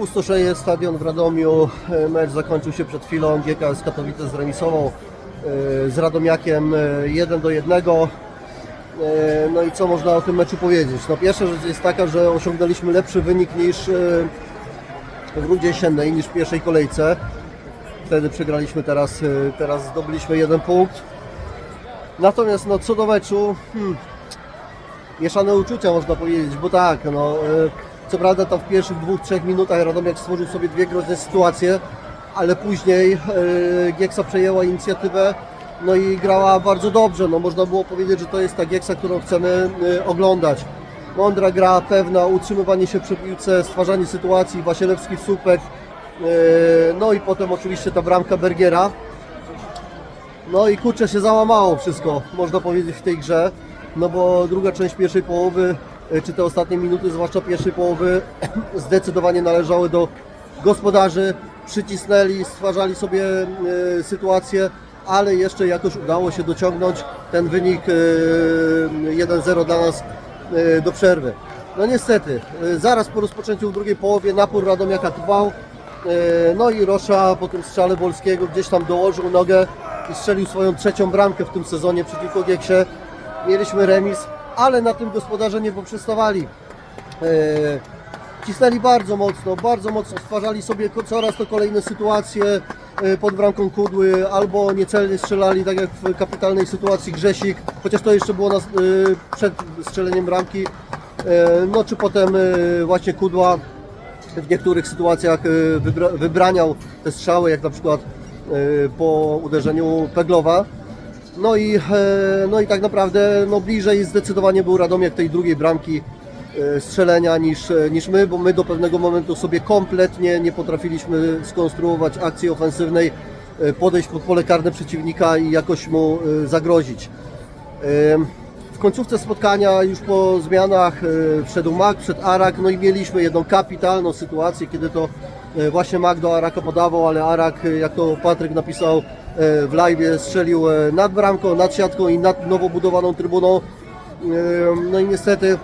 Pustoszeje stadion w Radomiu. E, Mecz zakończył się przed chwilą. GKS Katowice zremisował e, z Radomiakiem 1 do 1. No i co można o tym meczu powiedzieć? No pierwsza rzecz jest taka, że osiągnęliśmy lepszy wynik niż e, w rundzie jesiennej, niż w pierwszej kolejce. Wtedy przegraliśmy, teraz, e, teraz zdobyliśmy jeden punkt. Natomiast no, co do meczu, hmm, mieszane uczucia można powiedzieć, bo tak, no, e, co prawda tam w pierwszych dwóch, trzech minutach Radomiak stworzył sobie dwie groźne sytuacje, ale później e, Gieksa przejęła inicjatywę, no i grała bardzo dobrze, no można było powiedzieć, że to jest ta Gieksa, którą chcemy e, oglądać. Mądra gra, pewna, utrzymywanie się przy piłce, stwarzanie sytuacji, Wasielewski słupek, e, no i potem oczywiście ta bramka Bergiera. No i kurczę się załamało wszystko, można powiedzieć w tej grze, no bo druga część pierwszej połowy, czy te ostatnie minuty, zwłaszcza pierwszej połowy, zdecydowanie należały do gospodarzy, przycisnęli, stwarzali sobie e, sytuację, ale jeszcze jakoś udało się dociągnąć ten wynik e, 1-0 dla nas e, do przerwy. No niestety, e, zaraz po rozpoczęciu drugiej połowie napór Radomiaka trwał, e, no i Rosza po tym strzale Wolskiego gdzieś tam dołożył nogę i strzelił swoją trzecią bramkę w tym sezonie przeciwko Gieksie. Mieliśmy remis, ale na tym gospodarze nie poprzestawali. E, Cisnęli bardzo mocno, bardzo mocno stwarzali sobie coraz to kolejne sytuacje e, pod bramką Kudły, albo niecelnie strzelali, tak jak w kapitalnej sytuacji Grzesik, chociaż to jeszcze było nas, e, przed strzeleniem bramki, no czy potem właśnie Kudła w niektórych sytuacjach wybra, wybraniał te strzały, jak na przykład po uderzeniu Peglowa. No i, e, no i tak naprawdę no bliżej zdecydowanie był Radomiak tej drugiej bramki e, strzelenia niż, e, niż my, bo my do pewnego momentu sobie kompletnie nie potrafiliśmy skonstruować akcji ofensywnej, podejść pod pole karne przeciwnika i jakoś mu zagrozić. W końcówce spotkania, już po zmianach, wszedł Mak, wszedł Arak, no i mieliśmy jedną kapitalną sytuację, kiedy to właśnie Mak do Araka podawał, ale Arak, jak to Patryk napisał w live, strzelił e, nad bramką, nad siatką i nad nowo budowaną trybuną. Em, No i niestety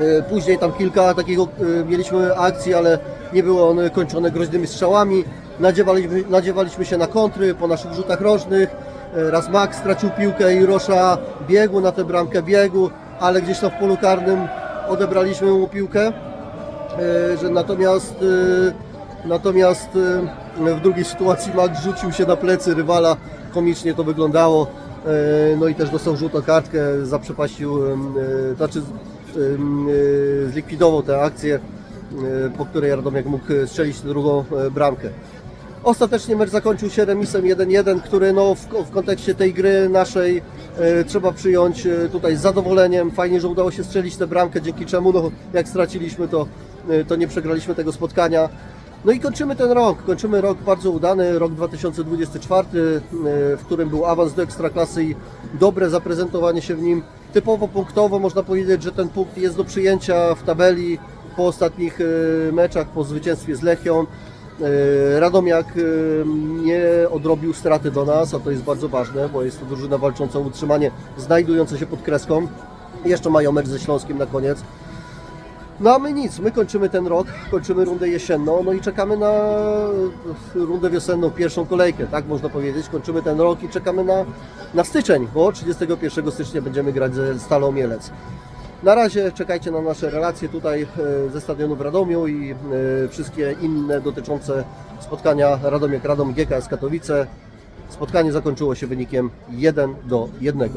E, Później tam kilka takiego e, mieliśmy akcji, ale nie były one kończone groźnymi strzałami. Nadziewaliśmy, nadziewaliśmy się na kontry po naszych rzutach rożnych. E, Raz Max stracił piłkę i Rosza biegł na tę bramkę, biegł, ale gdzieś tam w polu karnym odebraliśmy mu piłkę. E, Że natomiast e, natomiast e, w drugiej sytuacji Max rzucił się na plecy rywala. Komicznie to wyglądało. E, No i też dostał żółtą kartkę, zaprzepaścił, e, znaczy e, zlikwidował tę akcję, e, po której Radomiak mógł strzelić drugą e, bramkę. Ostatecznie mecz zakończył się remisem 1-1, który no, w, w kontekście tej gry naszej e, trzeba przyjąć e, tutaj z zadowoleniem. Fajnie, że udało się strzelić tę bramkę, dzięki czemu no, jak straciliśmy, to, e, to nie przegraliśmy tego spotkania. No i kończymy ten rok. Kończymy rok bardzo udany, rok 2024, e, w którym był awans do Ekstraklasy i dobre zaprezentowanie się w nim. Typowo punktowo można powiedzieć, że ten punkt jest do przyjęcia w tabeli po ostatnich e, meczach, po zwycięstwie z Lechią. E, Radomiak nie odrobił straty do nas, a to jest bardzo ważne, bo jest to drużyna walcząca o utrzymanie, znajdująca się pod kreską. Jeszcze mają mecz ze Śląskiem na koniec. No a my nic, my kończymy ten rok, kończymy rundę jesienną, no i czekamy na rundę wiosenną, pierwszą kolejkę, tak można powiedzieć. Kończymy ten rok i czekamy na, na styczeń, bo 31 stycznia będziemy grać ze Stalą Mielec. Na razie czekajcie na nasze relacje tutaj e, ze stadionu w Radomiu i e, wszystkie inne dotyczące spotkania Radomiak Radom GKS Katowice. Spotkanie zakończyło się wynikiem 1 do 1.